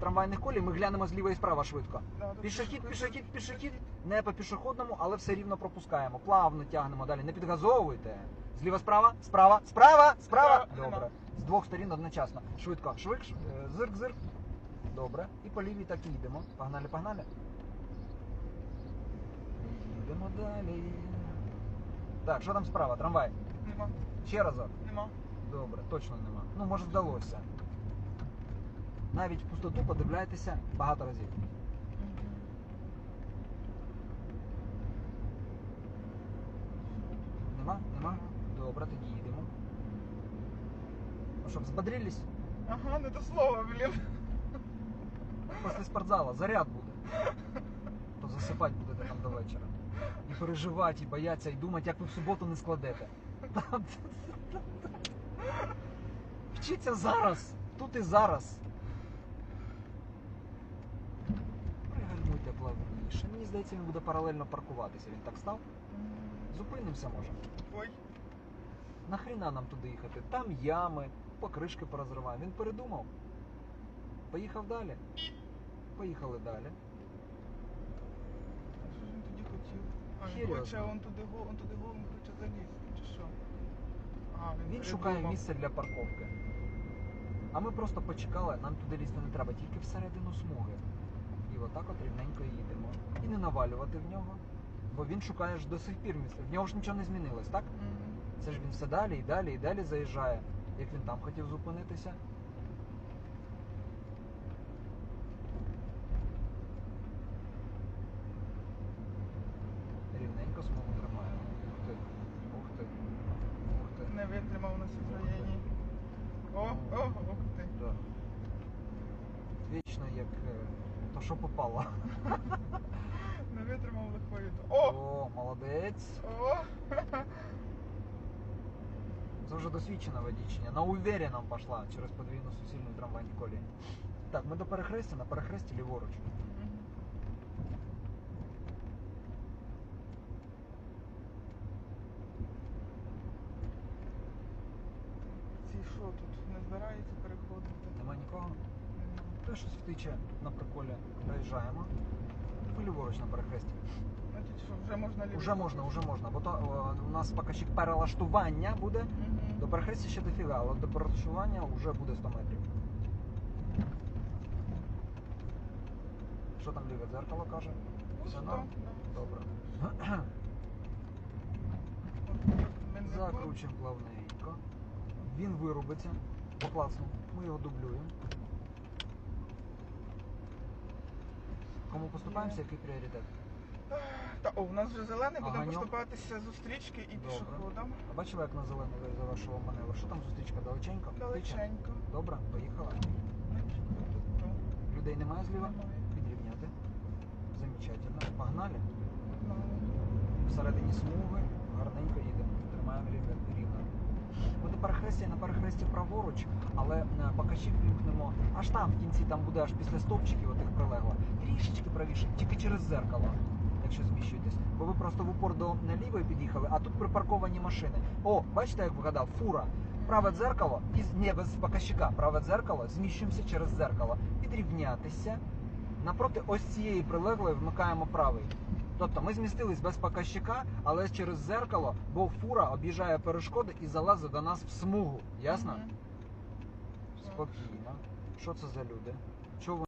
трамвайних колій, ми глянемо зліва і справа швидко. Пішохід, пішохід, пішохід, не по пішохідному, але все рівно пропускаємо. Плавно тягнемо далі. Не підгазовуйте. Зліва справа, справа, справа, справа. Добре. З двох сторін одночасно. Швидко, швидш, е, зирк, зирк. Добре. І по лівій так і йдемо. Погнали, погнали. Йдемо далі. Так, що там справа? Трамвай. Нема, Ще разок. нема. Добре, точно нема. Ну, може, здалося. Навіть в пустоту подивляйтеся багато разів. Нема? Нема? Добре, тоді їдемо. Ну, щоб збодрились, Ага, не до слова, блін. після спортзала заряд буде. То засипати будете там до вечора. І переживати, і бояться, і думати, як ви в суботу не складете. Вчіться зараз, тут і зараз. Плавніше. Мені здається, він буде паралельно паркуватися. Він так став. Зупинимося може. Ой, Нахріна нам туди їхати? Там ями, покришки порозриваємо. Він передумав. Поїхав далі. Поїхали далі. а що ж він тоді хотів? А, він Серйозно? хоче, он туди он туди гол, він хоче залізти, чи що? А, він, Він шукає передумав. місце для парковки. А ми просто почекали, нам туди лізти не треба, тільки всередину смуги. І отак от рівненько їдемо. І не навалювати в нього. Бо він шукає ж до сих пір місце. В нього ж нічого не змінилось, так? Це ж він все далі і далі і далі заїжджає. Як він там хотів зупинитися. Рівненько смугу тримає. Ух ти. Ух ти. Ух ти. Не витримав на сидінні. О, о, ух ти. Да. Вічно як е, то, що попало. Не витримав лихої. О! О, молодець. О! Це вже досвідчена водічня. На уверенном пішла через подвійну суцільну трамвайні колії. Так, ми до перехрестя, на перехресті ліворуч. Ці що тут не збирається переходити? Нема нікого. Те щось втиче на приколі. Проїжджаємо. Ліворуч на перехресті. Значить, що вже можна лівий Уже можна, уже можна. Бо то о, у нас покажчик перелаштування буде. Мгм. До перехрестя ще дофіга, але до перелаштування вже буде 100 метрів. Що там ліве дзеркало каже? Все Ну, норм? да. Добре. Закручуємо плавненько. Він вирубиться. Покласно. Ми його дублюємо. Кому поступаємося, який пріоритет? Та о, у нас вже зелений, будемо Аганьок. поступатися зустрічки і Добре. пішоходам. А бачили, як на зелений ви завершував маневр? Що там зустрічка далеченько? Далеченько. Добре, ну, Людей немає зліва? Підрівняти. Замечательно. Погнали. Всередині смуги. Гарненько їдемо. Перехрестя на перехресті праворуч, але е, покажчик вімкнемо аж там в кінці, там буде аж після стовпчиків отих прилегло. Трішечки правіше, тільки через зеркало, якщо зміщуєтесь. Бо ви просто в упор до лівої під'їхали, а тут припарковані машини. О, бачите, як вгадав, фура. Праве дзеркало, з- без показчика, праве дзеркало, зміщуємося через дзеркало. Підрівнятися. Напроти ось цієї прилеглої вмикаємо правий. Тобто ми змістились без показчика, але через зеркало, бо фура об'їжджає перешкоди і залазить до нас в смугу. Ясно? Спокійно. Що це за люди? Чого